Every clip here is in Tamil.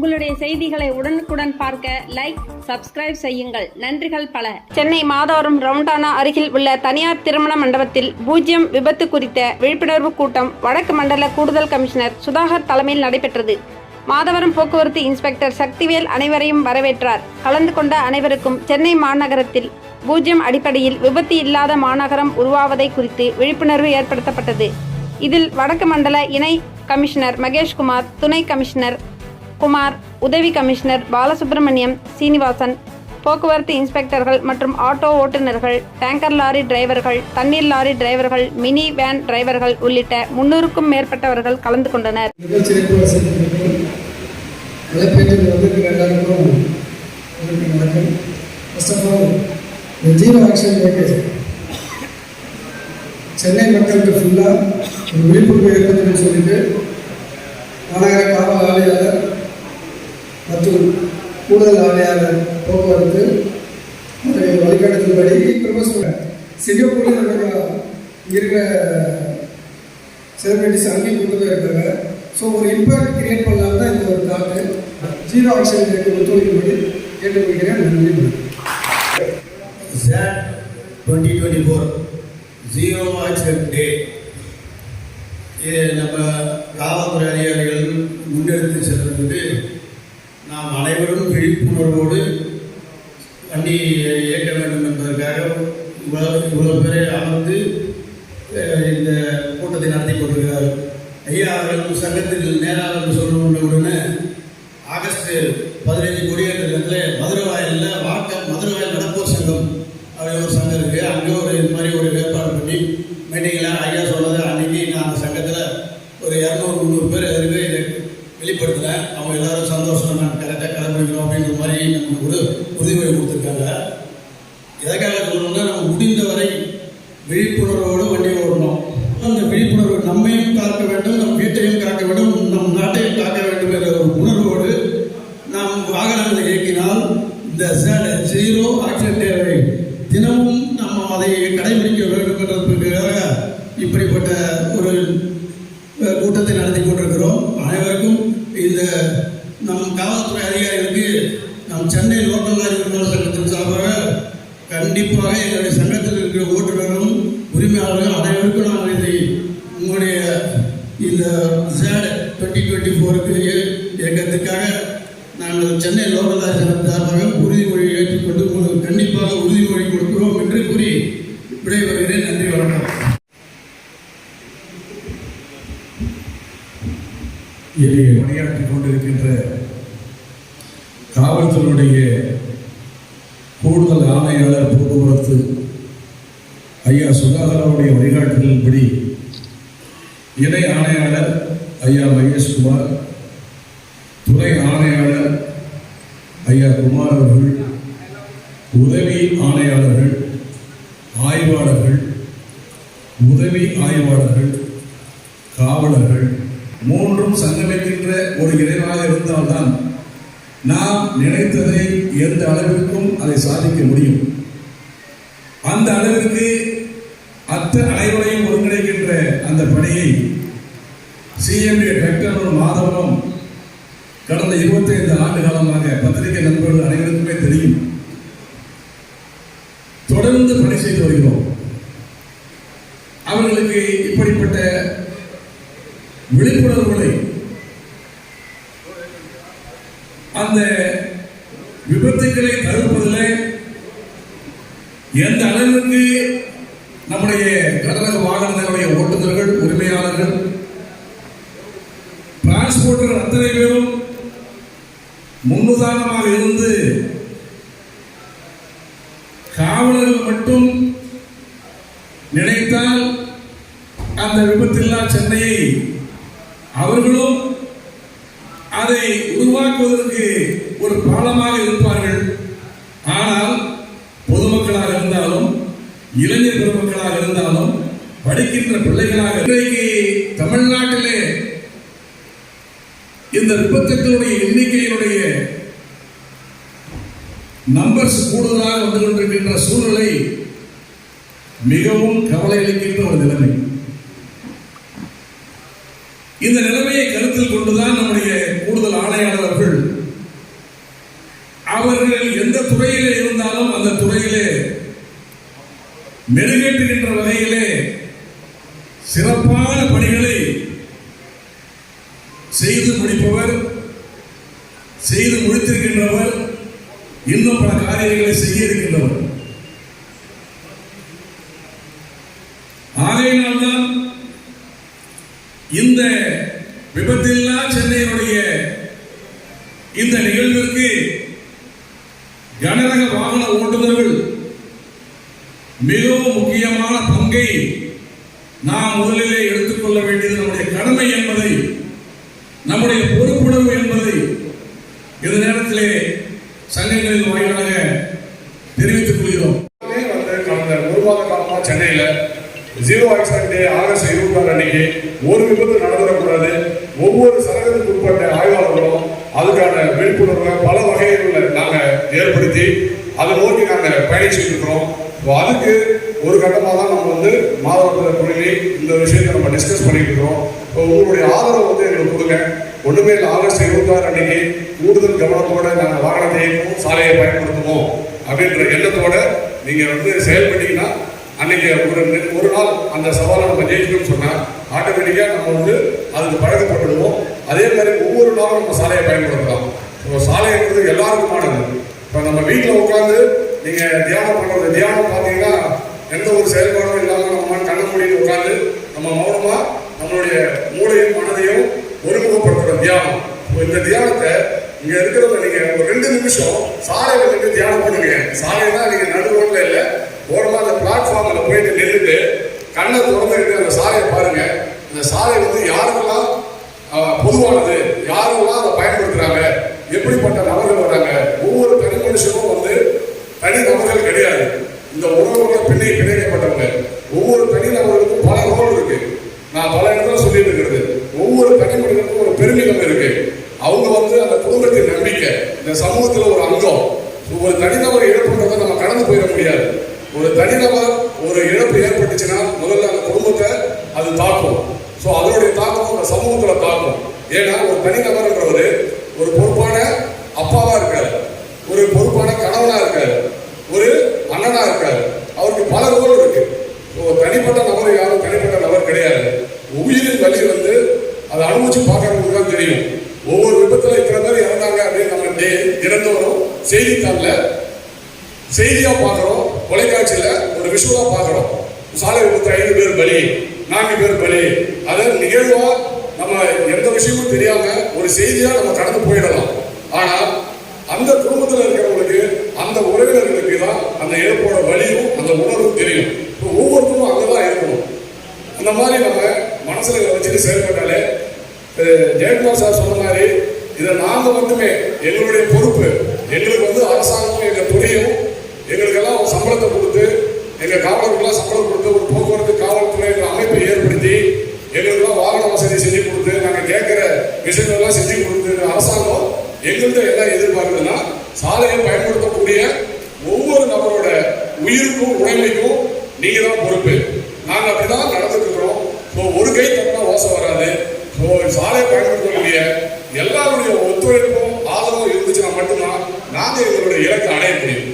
உங்களுடைய செய்திகளை உடனுக்குடன் பார்க்க லைக் சப்ஸ்கிரைப் செய்யுங்கள். நன்றிகள் பல. சென்னை மாதவரம் ரவுண்டானா அருகில் உள்ள தனியார் திருமண மண்டபத்தில் பூஜ்ஜியம் விபத்து குறித்த விழிப்புணர்வு கூட்டம் வடக்கு மண்டல கூடுதல் கமிஷனர் சுதாகர் தலைமையில் நடைபெற்றது. மாதவரம் போக்குவரத்து இன்ஸ்பெக்டர் சக்திவேல் அனைவரையும் வரவேற்றார். கலந்து கொண்ட அனைவருக்கும் சென்னை மாநகரத்தில் பூஜ்ஜியம் அடிப்படையில் விபத்து இல்லாத மாநகரம் உருவாவதை குறித்து விழிப்புணர்வு ஏற்படுத்தப்பட்டது. இதில் வடக்கு மண்டல இணை கமிஷனர் மகேஷ்குமார் துணை கமிஷனர் குமார் உதவி கமிஷனர் பாலசுப்ரமணியம் சீனிவாசன் போக்குவரத்து இன்ஸ்பெக்டர்கள் மற்றும் ஆட்டோ ஓட்டுநர்கள் டேங்கர் லாரி டிரைவர்கள் தண்ணீர் லாரி டிரைவர்கள் மினி வேன் டிரைவர்கள் உள்ளிட்ட முன்னூறுக்கும் மேற்பட்டவர்கள் கலந்து கொண்டனர். சென்னை மக்களுக்கு ஃபுல்லாக ஒரு விழிப்புணர்வு ஏற்படுத்தணும்னு சொல்லிட்டு மாநகர காவல் ஆணையாளர் மற்றும் கூடுதல் ஆணையாளர் போக்குவரத்து அவருடைய வழிகாட்டுதல்படி ப்ரப்போஸ் பண்ண சிங்கப்பூரில் நம்ம இருக்கிற செலிபிரிட்டிஸ் அங்கேயும் கொண்டு போய் இருக்காங்க. ஸோ ஒரு இம்பாக்ட் கிரியேட் பண்ணலாம் தான் இந்த ஒரு தாட்டு ஜீரோ ஆக்ஷன் எனக்கு ஒத்துழைக்கும்படி கேட்டுக்கொள்கிறேன். நன்றி. Twenty twenty four zero accident day இது நம்ம காவல்துறை அதிகாரிகள் முன்னெடுத்து செல்வது நாம் அனைவரும் விழிப்புணர்வோடு வண்டி இயக்க வேண்டும் என்பதற்காக இவ்வளவு இவ்வளவு பேரை அமர்ந்து இந்த கூட்டத்தை நடத்தி கொண்டிருக்கிறார் ஐயா அவர்கள் சங்கத்தில் நேராக சொல்லுகின்ற உடனே வெளிப்படுத்தினேன் அவங்க எல்லாரும் சந்தோஷம் நான் கரெக்டாக கடைபிடிக்கணும் அப்படின்ற மாதிரி நமக்கு ஒரு உறுதிமொழி கொடுத்துருக்காங்க. எதற்காக சொல்லணும்னா நம்ம முடிந்தவரை விழிப்புணர்வோடு வண்டி ஓடணும். அந்த விழிப்புணர்வு நம்மையும் காக்க வேண்டும் நம் வீட்டையும் காக்க வேண்டும் நம் நாட்டையும் காக்க வேண்டும் என்ற ஒரு உணர்வோடு நாம் வாகனங்களை இயக்கினால் இந்த ஜீரோ ஆக்சிடென்ட் தினமும் நம்ம அதை கடைபிடிக்க வேண்டும் என்பதற்காக இப்படிப்பட்ட ஒரு கூட்டத்தை நடத்தி கொண்டிருக்கிறோம். அனைவருக்கும் இந்த நம் காவல்துறை அதிகாரிகளுக்கு நம் சென்னை லோக்கல் லாரி உரிமையாளர் சங்கத்தின் சார்பாக கண்டிப்பாக எங்களுடைய சங்கத்தில் இருக்கிற ஓட்டுநரும் உரிமையாளர்களும் அனைவருக்கும் நாங்கள் இதை உங்களுடைய இந்த சேட் டுவெண்ட்டி டுவெண்ட்டி ஃபோருக்கு இயக்கத்துக்காக நாங்கள் சென்னை லோக்கல் லாரி சங்கம் சார்பாக உறுதி ஏற்றுக்கொண்டு உங்களுக்கு கண்டிப்பாக உறுதிமொழி கொடுக்கிறோம் என்று கூறி விடைபெறுகிறேன் நன்றி வணக்கம் இங்கே பணியாற்றிக் கொண்டிருக்கின்ற காவல்துறையுடைய கூடுதல் ஆணையாளர் போக்குவரத்து ஐயா சுதாகரனுடைய வழிகாட்டுதலின்படி இணை ஆணையாளர் ஐயா மகேஷ்குமார் துணை ஆணையாளர் ஐயா குமார் அவர்கள் உதவி ஆணையாளர்கள் ஆய்வாளர்கள் உதவி ஆய்வாளர்கள் காவலர்கள் மூன்றும் சங்கமிக்கின்ற ஒரு இறைவனாக இருந்தால்தான் நாம் நினைத்ததை எந்த அளவிற்கும் அதை சாதிக்க முடியும். அந்த அளவிற்கு அத்தனை அனைவரையும் ஒருங்கிணைக்கின்ற அந்த பணியை சிஎம்டி டாக்டர் மாதவனும் கடந்த 25 ஆண்டு காலமாக பத்திரிகை நண்பர்கள் அனைவருக்குமே தெரியும். தொடர்ந்து பணி செய்து வருகிறோம். அவர்களுக்கு இப்படிப்பட்ட விழிப்புணர்வுகளை. அந்த விபத்துக்களை தடுப்பதில் எந்த அளவிற்கு நம்முடைய கடலக வாகனங்களுடைய ஓட்டுநர்கள் உரிமையாளர்கள் டிரான்ஸ்போர்ட்டர் அத்தனை பேரும் முன்னுதாரணமாக இருந்து காவலர்கள் மட்டும் நினைத்தால் அந்த விபத்தில்லா சென்னையை அவர்களும் அதை உருவாக்குவதற்கு ஒரு பாலமாக இருப்பார்கள் ஆனால் பொதுமக்களாக இருந்தாலும் இளைஞர் பெருமக்களாக இருந்தாலும் படிக்கின்ற பிள்ளைகளாக இன்றைக்கு தமிழ்நாட்டிலே இந்த விபத்துக்களுடைய எண்ணிக்கையினுடைய நம்பர்ஸ் கூடுதலாக வந்து கொண்டிருக்கின்ற சூழ்நிலை மிகவும் கவலை அளிக்கின்ற ஒரு நிலைமை. இந்த நிலைமையை கருத்தில் கொண்டுதான் நம்முடைய கூடுதல் ஆணையாளர்கள் மெருகேற்றுகின்ற வகையிலே சிறப்பான பணிகளை செய்து முடிப்பவர் செய்து முடித்திருக்கின்றவர் இன்னும் பல காரியங்களை செய்ய இருக்கின்றவர். ஆகையினால்தான் இந்த விபத்தில்லா சென்னையினுடைய இந்த நிகழ்விற்கு கனரக வாகன ஓட்டுநர்கள் மிகவும் முக்கியமான பங்கை நாம் முதலிலே எடுத்துக்கொள்ள வேண்டியது நம்முடைய கடமை என்பதை நம்முடைய பொறுப்புணர்வு என்பதை இந்த நேரத்திலே சங்கங்களின் வாயிலாக தெரிவித்துக் கொள்கிறோம். வந்து கடந்த ஒரு மாத காலமாக சென்னையில் ஜீரோ ஆக்சிடென்ட் டே ஆகஸ்ட் இருபத்தாறு அன்னைக்கு ஒரு விபத்து நடந்துடக்கூடாது. ஒவ்வொரு சதவீதத்துக்கு உட்பட்ட ஆய்வாளர்களும் அதுக்கான விழிப்புணர்வை பல வகைகளில் நாங்கள் ஏற்படுத்தி அதை நோக்கி நாங்கள் பயணிச்சுட்டு இருக்கிறோம். இப்போ அதுக்கு ஒரு கட்டமாக தான் நம்ம வந்து மாதவரத்தில் தொழிலி இந்த விஷயத்தை நம்ம டிஸ்கஸ் பண்ணிட்டு இருக்கிறோம் இப்போ உங்களுடைய ஆதரவு வந்து எங்களுக்கு கொடுங்க. ஒன்றுமே இல்லை ஆகஸ்ட் இருபத்தாறு அன்னைக்கு கூடுதல் கவனத்தோடு நாங்கள் வாகனத்தை இயக்குவோம் சாலையை பயன்படுத்துவோம் அப்படின்ற எண்ணத்தோட நீங்கள் வந்து செயல்பட்டீங்கன்னா அன்னைக்கு ஒரு ஒரு நாள் அந்த சவாலை நம்ம ஜெயிக்கணும்னு சொன்னால் ஆட்டோமேட்டிக்காக நம்ம வந்து அதுக்கு பழக்கப்பட்டுடுவோம் அதே மாதிரி ஒவ்வொரு நாளும் நம்ம சாலையை பயன்படுத்தலாம். இப்போ சாலைங்கிறது எல்லாருக்குமானது. இப்போ நம்ம வீட்டில் உட்காந்து நீங்க தியானம் பண்றது தியானம் பார்த்தீங்கன்னா எந்த ஒரு செயல்பாடும் இல்லாமல் நம்ம கண்ண மூடிட்டு உட்காந்து நம்ம மௌனமா நம்மளுடைய மூளையும் மனதையும் ஒருமுகப்படுத்துற தியானம். இந்த தியானத்தை இங்க இருக்கிறவங்க நீங்க ஒரு ரெண்டு நிமிஷம் சாலையில நின்று தியானம் பண்ணுங்க. சாலைனா நீங்க நடு ரோட்ல இல்ல ஓரமா அந்த பிளாட்ஃபார்ம்ல போயிட்டு நின்றுட்டு கண்ணை திறந்துக்கிட்டு அந்த சாலையை பாருங்க. அந்த சாலை வந்து யாருக்கெல்லாம் பொதுவானது யாருக்கெல்லாம் அதை பயன்படுத்துறாங்க எப்படிப்பட்ட நபர்கள் வராங்க ஒவ்வொரு தனி மனுஷனும் வந்து தனி நபர்கள் கிடையாது. இந்த உறவுகளை பின்னி பிணைக்கப்பட்டவங்க. ஒவ்வொரு தனி நபர்களுக்கும் பல ரோல் இருக்கு. நான் பல இடத்துல சொல்லிட்டு இருக்கிறது. ஒவ்வொரு தனி மனிதனுக்கும் ஒரு பெருமிதம் இருக்கு. அவங்க வந்து அந்த குடும்பத்தின் நம்பிக்கை இந்த சமூகத்துல ஒரு அங்கம். ஒரு தனிநபர் இழப்புன்றதை நம்ம கடந்து போயிட முடியாது. ஒரு தனிநபர் ஒரு இழப்பு ஏற்பட்டுச்சுன்னா முதல்ல அந்த குடும்பத்தை அது தாக்கும். ஸோ அதனுடைய தாக்கம் அந்த சமூகத்துல தாக்கும். ஏன்னா ஒரு தனிநபர்ன்றவர் ஒரு பொறுப்பு செய்தியா பார்க்கிறோம் தொலைக்காட்சியில ஒரு விஷுவலா பார்க்கிறோம். சாலை விபத்து ஐந்து பேர் பலி நான்கு பேர் பலி. அதை நிகழ்வா? நம்ம எந்த விஷயமும் தெரியாம ஒரு செய்தியா நம்ம கடந்து போயிடலாம். ஆனா அந்த குடும்பத்துல இருக்கிறவங்களுக்கு அந்த உறவினர்களுக்கு தான் அந்த இழப்போட வலியும் அந்த உணர்வும் தெரியும். இப்போ ஒவ்வொருத்தரும் அங்கதான் இருக்கணும். அந்த மாதிரி நம்ம மனசுல வச்சுட்டு செயல்பட்டாலே ஜெயக்குமார் சார் சொன்ன மாதிரி இதை நாங்க மட்டுமே எங்களுடைய பொறுப்பு. எங்களுக்கு வந்து அரசாங்கம் எங்க துறையும் எங்களுக்கெல்லாம் ஒரு சம்பளத்தை கொடுத்து எங்க காவலர்களுக்கெல்லாம் சம்பளம் கொடுத்து ஒரு போக்குவரத்து காவல்துறை என்ற அமைப்பை ஏற்படுத்தி எங்களுக்கெல்லாம் வாகன வசதி செஞ்சு கொடுத்து நாங்க கேட்கிற விஷயங்கள்லாம் செஞ்சு கொடுத்து அரசாங்கம் எங்கள்கிட்ட என்ன எதிர்பார்க்குதுன்னா சாலையை பயன்படுத்தக்கூடிய ஒவ்வொரு நபரோட உயிருக்கும் உடைமைக்கும் நீங்க தான் பொறுப்பு. நாங்க அப்படிதான் தான் இருக்கிறோம் ஸோ ஒரு கை தட்டினா ஓசை வராது. ஸோ சாலை பயன்படுத்தக்கூடிய எல்லாருடைய ஒத்துழைப்பும் ஆதரவும் இருந்துச்சுன்னா மட்டும்தான் நாங்க எங்களுடைய இலக்கை அடைய முடியும்.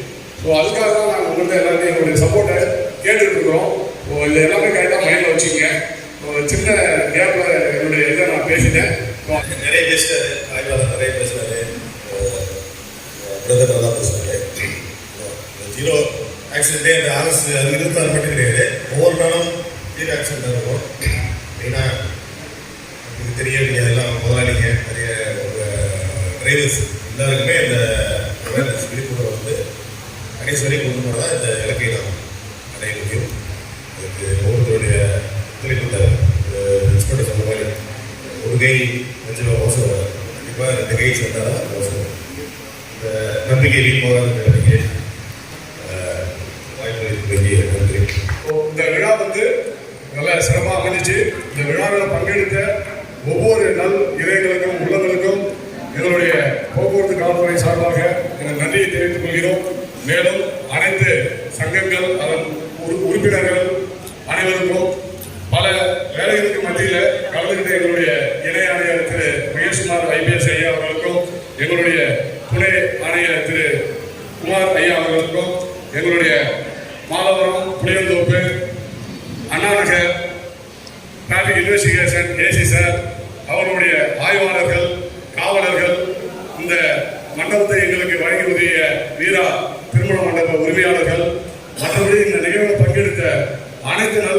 ஸோ அதுக்காக தான் நாங்கள் உங்கள்கிட்ட எல்லாருமே எங்களுடைய சப்போர்ட்டை கேட்டுட்ருக்குறோம் ஸோ இது எல்லாமே கரெக்டாக மைண்டில் வச்சுக்கோங்க. சின்ன கேப்பில் என்னுடைய இதை நான் பேசிட்டேன். நிறைய பேசிட்டாரு. ஆய்வாளர் நிறைய பேசினாரு. Uh, பிரதர் நல்லா பேசினாரு ஜீரோ ஆக்சிடென்டே அந்த ஆகஸ்ட் அது இருபத்தாறு மட்டும் கிடையாது. ஒவ்வொரு நாளும் ஜீரோ ஆக்சிடென்ட் இருக்கும். மெயினாக இது தெரிய நீங்கள் எல்லாம் முதலாளிங்க நிறைய டிரைவர்ஸ் எல்லாருக்குமே இந்த அவேர்னஸ் விழிப்புணர்வு வந்து கடைசி வரைக்கும் கொண்டு போனால் தான் இந்த இலக்கை நாம் அடைய முடியும் அதுக்கு ஒவ்வொருத்தருடைய ஒத்துழைப்பு தேவை இன்ஸ்பெக்டர் சொன்ன மாதிரி ஒரு கை வச்சு அவசரம் வராது கண்டிப்பாக ரெண்டு கை சொன்னால் தான் அவசரம் இந்த நம்பிக்கை போகாத நம்பிக்கை வாய்ப்பு வேண்டிய நன்றி. இந்த விழா வந்து நல்ல சிறப்பாக அமைஞ்சிச்சு. இந்த விழாவில் பங்கெடுத்த ஒவ்வொரு நல் இதயங்களுக்கும் உள்ளங்களுக்கும் எங்களுடைய போக்குவரத்து காவல்துறை சார்பாக எங்கள் நன்றியை தெரிவித்துக் கொள்கிறோம். மேலும் அனைத்து சங்கங்கள் அதன் உறு- உறுப்பினர்கள் அனைவருக்கும் பல வேலைகளுக்கு மத்தியில் கலந்துகிட்ட எங்களுடைய இணை ஆணையர் திரு மகேஷ்குமார் ஐபிஎஸ் ஐயா அவர்களுக்கும் எங்களுடைய துணை ஆணையர் திரு குமார் ஐயா அவர்களுக்கும் எங்களுடைய Madhavaram Pulianthope Anna Nagar traffic investigation AC sir அவர்களுடைய ஆய்வாளர்கள் காவலர்கள் இந்த மண்டபத்தை எங்களுக்கு வழங்கி உதவிய வீரா திருமண மண்டப உரிமையாளர்கள் மற்றபடி இந்த நிகழ்வில் பங்கெடுத்த அனைத்து நல்ல